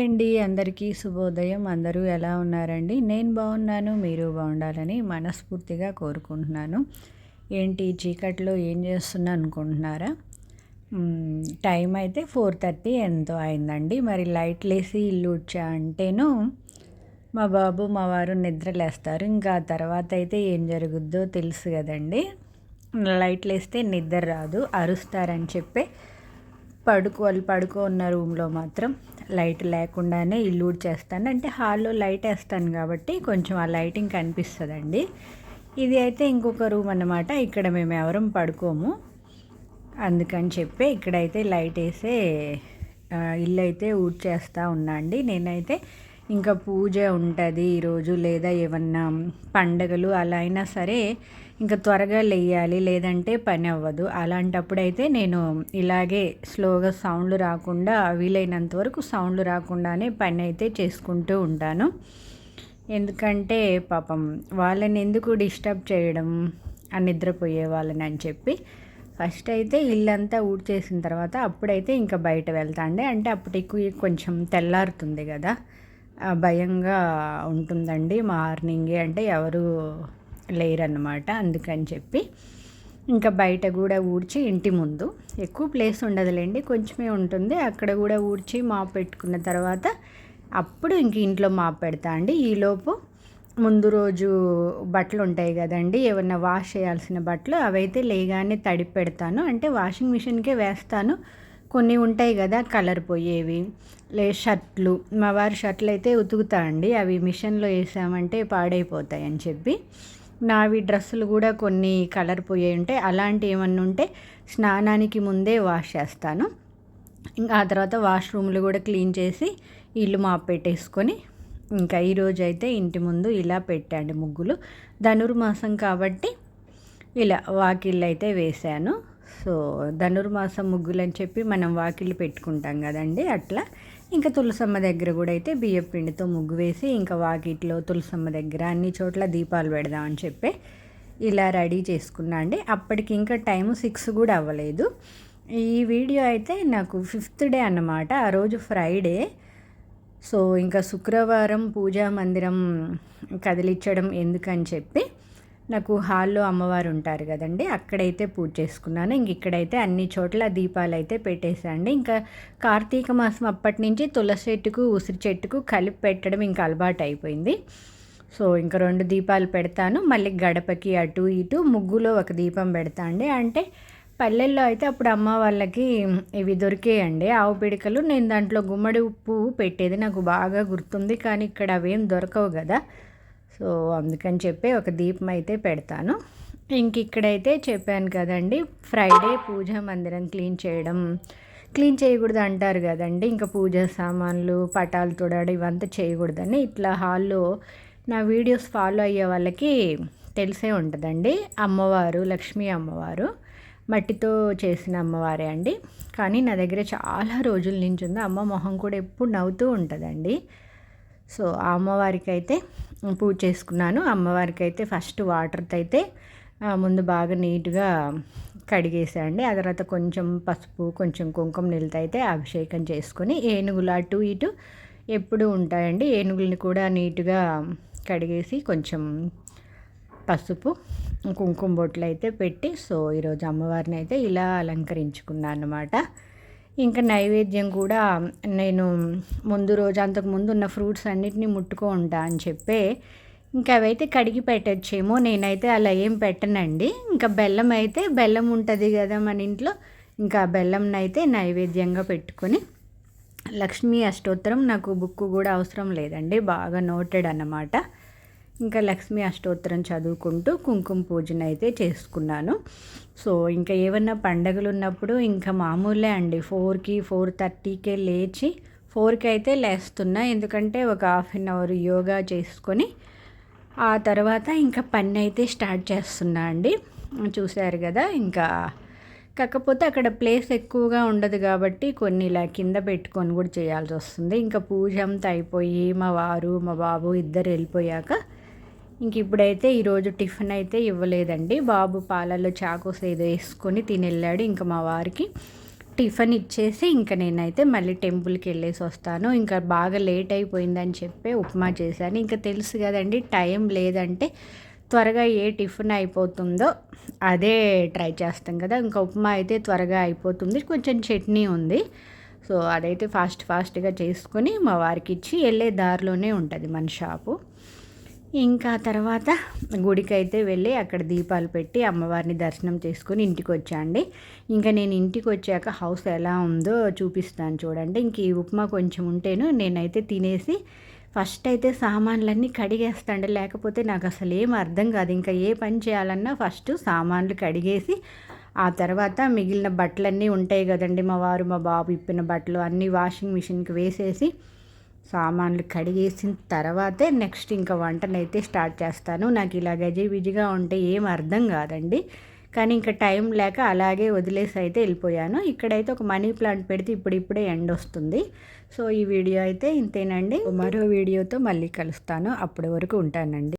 Hi అండి. అందరికీ శుభోదయం. అందరూ ఎలా ఉన్నారండి? నేను బాగున్నాను. మీరు బాగుండాలని మనస్ఫూర్తిగా కోరుకుంటున్నాను. ఏంటి చీకట్లో ఏం చేస్తున్నా అనుకుంటున్నారా? టైం అయితే ఫోర్ థర్టీ ఎంతో అయిందండి. మరి లైట్లు వేసి ఇల్లు ఉడ్చా అంటేను మా బాబు మా వారు నిద్రలేస్తారు. ఇంకా తర్వాత అయితే ఏం జరుగుద్దో తెలుసు కదండి. లైట్లు వేస్తే నిద్ర రాదు. అరుస్తారని చెప్పి పడుకో వాళ్ళు పడుకో ఉన్న రూమ్లో మాత్రం లైట్ లేకుండానే ఇల్లు చేస్తాను అంటే హాల్లో లైట్ వేస్తాను కాబట్టి కొంచెం ఆ లైటింగ్ కనిపిస్తుందండి. ఇది అయితే ఇంకొక రూమ్ అన్నమాట. ఇక్కడ మేము ఎవరం పడుకోము. అందుకని చెప్పి ఇక్కడైతే లైట్ వేసే ఇల్లు అయితే ఊడ్చేస్తూ ఉన్నా అండి. నేనైతే ఇంకా పూజ ఉంటుంది ఈరోజు. లేదా ఏమన్నా పండగలు అలా అయినా సరే ఇంకా త్వరగా లేయాలి లేదంటే పని అవ్వదు. అలాంటప్పుడు అయితే నేను ఇలాగే స్లోగా సౌండ్లు రాకుండా వీలైనంత వరకు సౌండ్లు రాకుండానే పని అయితే చేసుకుంటూ ఉంటాను. ఎందుకంటే పాపం వాళ్ళని ఎందుకు డిస్టర్బ్ చేయడం అని నిద్రపోయే వాళ్ళని అని చెప్పి ఫస్ట్ అయితే ఇల్లంతా ఊడ్చేసిన తర్వాత అప్పుడైతే ఇంకా బయట వెళ్తాండే అంటే అప్పటికి కొంచెం తెల్లారుతుంది కదా. భయంగా ఉంటుందండి మార్నింగే. అంటే ఎవరు లేరన్నమాట అందుకని చెప్పి. ఇంకా బయట కూడా ఊడ్చి ఇంటి ముందు. ఎక్కువ ప్లేస్ ఉండదులేండి కొంచెమే ఉంటుంది. అక్కడ కూడా ఊడ్చి మాప్ పెట్టుకున్న తర్వాత అప్పుడు ఇంక ఇంట్లో మాప్ పెడతా అండి. ఈలోపు ముందు రోజు బట్టలు ఉంటాయి కదండి ఏమన్నా వాష్ చేయాల్సిన బట్టలు అవైతే లేగానే తడి పెడతాను. అంటే వాషింగ్ మిషన్కే వేస్తాను. కొన్ని ఉంటాయి కదా కలర్ పోయేవి. లే షర్ట్లు. మా వారి షర్ట్లు అయితే ఉతుకుతా అండి. అవి మిషన్లో వేసామంటే పాడైపోతాయి అని చెప్పి. నావి డ్రెస్సులు కూడా కొన్ని కలర్ పోయాయి ఉంటాయి అలాంటి ఏమన్నా ఉంటే స్నానానికి ముందే వాష్ చేస్తాను. ఇంకా ఆ తర్వాత వాష్రూమ్లు కూడా క్లీన్ చేసి ఇల్లు మాప్ పెట్టేసుకొని ఇంకా ఈరోజు అయితే ఇంటి ముందు ఇలా పెట్టండి ముగ్గులు. ధనుర్మాసం కాబట్టి ఇలా వాకిళ్ళు అయితే వేశాను. సో ధనుర్మాసం ముగ్గులు అని చెప్పి మనం వాకిళ్ళు పెట్టుకుంటాం కదండి అట్లా. ఇంకా తులసమ్మ దగ్గర కూడా అయితే బియ్యం పిండితో ముగ్గు వేసి ఇంకా వాకిట్లో తులసమ్మ దగ్గర అన్ని చోట్ల దీపాలు పెడదామని చెప్పి ఇలా రెడీ చేసుకున్నా అండి. అప్పటికి ఇంకా టైం సిక్స్ కూడా అవ్వలేదు. ఈ వీడియో అయితే నాకు ఫిఫ్త్ డే అన్నమాట ఆ రోజు ఫ్రైడే. సో ఇంకా శుక్రవారం పూజా మందిరం కదిలించడం ఎందుకని చెప్పి నాకు హాల్లో అమ్మవారు ఉంటారు కదండి అక్కడైతే పూజ చేసుకున్నాను. ఇంక ఇక్కడైతే అన్ని చోట్ల దీపాలు అయితే పెట్టేశాండి ఇంకా కార్తీక మాసం అప్పటి నుంచి తులసి చెట్టుకు ఉసిరి చెట్టుకు కలిపి పెట్టడం ఇంకా అలవాటు అయిపోయింది. సో ఇంకా రెండు దీపాలు పెడతాను. మళ్ళీ గడపకి అటు ఇటు ముగ్గులో ఒక దీపం పెడతా అండి. అంటే పల్లెల్లో అయితే అప్పుడు అమ్మ వాళ్ళకి ఇవి దొరికేయండి. ఆవు పిడికలు నేను దాంట్లో గుమ్మడి ఉప్పు పెట్టేది నాకు బాగా గుర్తుంది. కానీ ఇక్కడ అవేం దొరకవు కదా. సో అందుకని చెప్పి ఒక దీపం అయితే పెడతాను. ఇంక ఇక్కడైతే చెప్పాను కదండి ఫ్రైడే పూజ మందిరం క్లీన్ చేయడం. క్లీన్ చేయకూడదు అంటారు కదండి ఇంకా పూజ సామాన్లు పటాలు తుడడం ఇవంతా చేయకూడదని. ఇట్లా హాల్లో నా వీడియోస్ ఫాలో అయ్యే వాళ్ళకి తెలిసే ఉంటుందండి. అమ్మవారు లక్ష్మీ అమ్మవారు మట్టితో చేసిన అమ్మవారే అండి. కానీ నా దగ్గర చాలా రోజుల నుంచి ఉంది. అమ్మ మొహం కూడా ఎప్పుడు నవ్వుతూ ఉంటుందండి. సో ఆ అమ్మవారికి అయితే పూజ చేసుకున్నాను. అమ్మవారికి అయితే ఫస్ట్ వాటర్తో అయితే ముందు బాగా నీట్గా కడిగేసాండి ఆ తర్వాత కొంచెం పసుపు కొంచెం కుంకుమ నీళ్ళతో అయితే అభిషేకం చేసుకొని ఏనుగులు అటు ఇటు ఎప్పుడు ఉంటాయండి ఏనుగుల్ని కూడా నీట్గా కడిగేసి కొంచెం పసుపు కుంకుమ బొట్లు అయితే పెట్టి సో ఈరోజు అమ్మవారిని అయితే ఇలా అలంకరించుకున్నాను అనమాట ఇంకా నైవేద్యం కూడా నేను ముందు రోజు అంతకు ముందు ఉన్న ఫ్రూట్స్ అన్నిటినీ ముట్టుకో ఉంటా అని చెప్పే ఇంకా అవైతే కడిగి పెట్టచ్చేమో. నేనైతే అలా ఏం పెట్టనండి. ఇంకా బెల్లం అయితే బెల్లం ఉంటుంది కదా మన ఇంట్లో ఇంకా బెల్లంని అయితే నైవేద్యంగా పెట్టుకొని లక్ష్మీ అష్టోత్తరం నాకు బుక్ కూడా అవసరం లేదండి. బాగా నోటెడ్ అన్నమాట. ఇంకా లక్ష్మీ అష్టోత్తరం చదువుకుంటూ కుంకుమ పూజన అయితే చేసుకున్నాను. సో ఇంకా ఏమన్నా పండగలు ఉన్నప్పుడు ఇంకా మామూలే అండి. ఫోర్కి ఫోర్ థర్టీకే లేచి ఫోర్కి అయితే లేస్తున్నా. ఎందుకంటే ఒక హాఫ్ అన్ అవర్ యోగా చేసుకొని ఆ తర్వాత ఇంకా పని అయితే స్టార్ట్ చేస్తున్నా అండి. చూశారు కదా ఇంకా కాకపోతే అక్కడ ప్లేస్ ఎక్కువగా ఉండదు కాబట్టి కొన్ని ఇలా కింద పెట్టుకొని కూడా చేయాల్సి వస్తుంది. ఇంకా పూజ అంతా అయిపోయి మా వారు మా బాబు ఇద్దరు వెళ్ళిపోయాక ఇంక ఇప్పుడైతే ఈరోజు టిఫిన్ అయితే ఇవ్వలేదండి. బాబు పాలల్లో చాకోస్ ఏదో వేసుకొని తిని వెళ్ళాడు ఇంకా మా వారికి టిఫిన్ ఇచ్చేసి ఇంకా నేనైతే మళ్ళీ టెంపుల్కి వెళ్ళేసి వస్తాను. ఇంకా బాగా లేట్ అయిపోయిందని చెప్పి ఉప్మా చేశాను. ఇంకా తెలుసు కదండి టైం లేదంటే త్వరగా ఏ టిఫిన్ అయిపోతుందో అదే ట్రై చేస్తాం కదా. ఇంకా ఉప్మా అయితే త్వరగా అయిపోతుంది. కొంచెం చట్నీ ఉంది. సో అదైతే ఫాస్ట్ ఫాస్ట్గా చేసుకొని మా వారికి ఇచ్చి వెళ్ళే దారిలోనే ఉంటుంది మన షాపు. ఇంకా తర్వాత గుడికి అయితే వెళ్ళి అక్కడ దీపాలు పెట్టి అమ్మవారిని దర్శనం చేసుకొని ఇంటికి వచ్చాండి. ఇంకా నేను ఇంటికి వచ్చాక హౌస్ ఎలా ఉందో చూపిస్తాను చూడండి. ఇంక ఈ ఉప్మా కొంచెం ఉంటేను నేనైతే తినేసి ఫస్ట్ అయితే సామాన్లన్నీ కడిగేస్తాండి. లేకపోతే నాకు అసలు ఏం అర్థం కాదు. ఇంకా ఏ పని చేయాలన్నా ఫస్ట్ సామాన్లు కడిగేసి ఆ తర్వాత మిగిలిన బట్టలన్నీ ఉంటాయి కదండి. మా వారు మా బాబు ఇప్పిన బట్టలు అన్నీ వాషింగ్ మిషన్కి వేసేసి సామాన్లు కడిగేసిన తర్వాతే నెక్స్ట్ ఇంకా వంటనైతే స్టార్ట్ చేస్తాను. నాకు ఇలా గజిబిజిగా ఉంటే ఏం అర్థం కాదండి. కానీ ఇంకా టైం లేక అలాగే వదిలేసి అయితే వెళ్ళిపోయాను. ఇక్కడైతే ఒక మనీ ప్లాంట్ పెడితే ఇప్పుడిప్పుడే ఎండ్ వస్తుంది. సో ఈ వీడియో అయితే ఇంతేనండి. మరో వీడియోతో మళ్ళీ కలుస్తాను. అప్పటి వరకు ఉంటానండి.